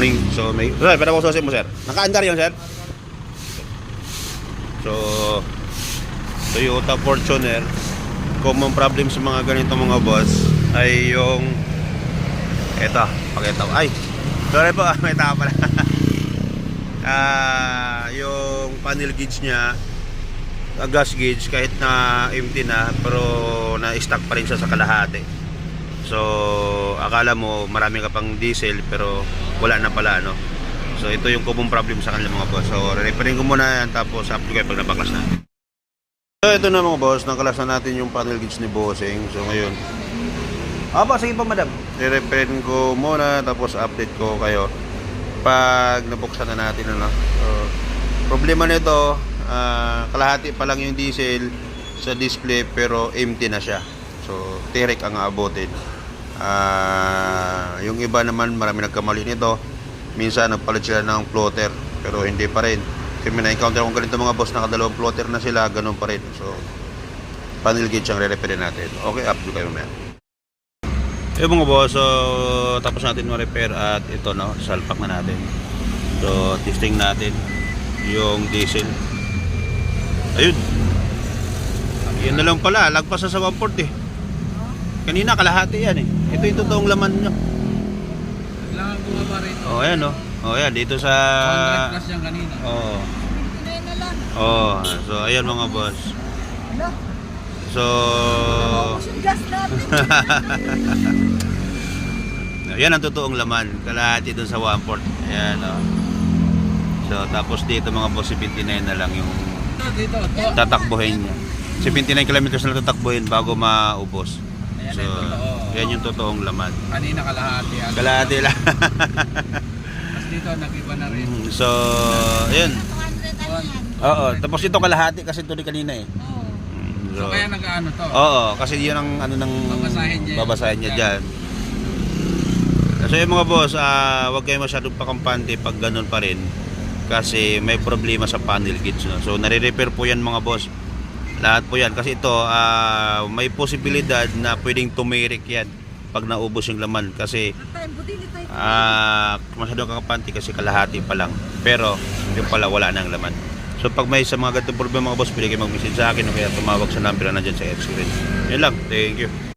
May, sir, pwede ko susi mo, sir. Naka-andar yan, sir. So, Toyota Fortuner, common problem sa mga ganito mga boss ay yung eto, pakita ko. Ay, sorry po, may tama pala. Ah, yung panel gauge niya, ah, gas gauge kahit na empty na pero na-stuck pa rin siya sa kalahati. So, akala mo marami ka pang diesel pero wala na pala ano. So, ito yung common problem sa kanila mga boss. So, re-repairing ko muna yan tapos upload kayo pag napaklas na. So, ito na mga boss, nakalas na natin yung panel gauge ni Bossing. So, ngayon, Aba, sige pa madam. I-repairing ko muna tapos update ko kayo pag nabuksan na natin ano. So, problema nito, ah, kalahati pa lang yung diesel sa display pero empty na siya. So, tirik ang aabotin. Ah, yung iba naman marami nagkamali nito. Minsan nagpalit sila ng floater pero hindi pa rin. Kasi may na-encounter akong ganito mga boss, nakadalawang floater na sila, ganun pa rin. So, panel gauge ang re-repair natin. Okay, updo kayo mamaya. Eh mga boss, so tapos natin ma-repair at ito no, salpak na natin. So testing natin yung diesel. Ayun. Yan na lang pala, lagpas na sa 140 eh. Kanina kalahati yan eh. Ito yung totoong laman nyo. Kailangan bumaba rito. Oh, ayan oh. Oh, ayan dito sa 100 plus yan kanina. Oh. Na lang. Oh, so ayan mga boss. So Ubus yung gas natin. Yan ang totoong laman. Kalahati dun sa 1/4. Ayan oh. So tapos dito mga boss 79 na lang yung tatakbuhin niya. 79 kilometers na lang tatakbuhin bago maubos. Ayan So, yung totoo. yan yung totoong laman. Kanina kalahati. yan. Kalahati lang. Tapos dito, nag-iba na rin. so, ayun. 200 ano yan. Oo, tapos ito kalahati kasi tuloy kanina eh. Oo. Mm, So, kaya nag-ano to. Oo, kasi yun ang ano ng Babasahin niya. babasahin niya diyan. So yung mga boss, ah, wag kayo masyadong pakampante pag ganun pa rin kasi may problema sa panel gauge. No? So nare-repair po yan mga boss. Lahat po yan kasi ito ah, may posibilidad na pwedeng tumirik yan pag naubos yung laman kasi ito. ah masyadong kakapanti kasi kalahati pa lang. Pero yung pala wala nang laman. So pag may sa mga ganitong problema mga boss, pwede kayo mag-message sa akin o kaya tumawag sa number na nandyan sa X-Ray. Yun lang. Thank you.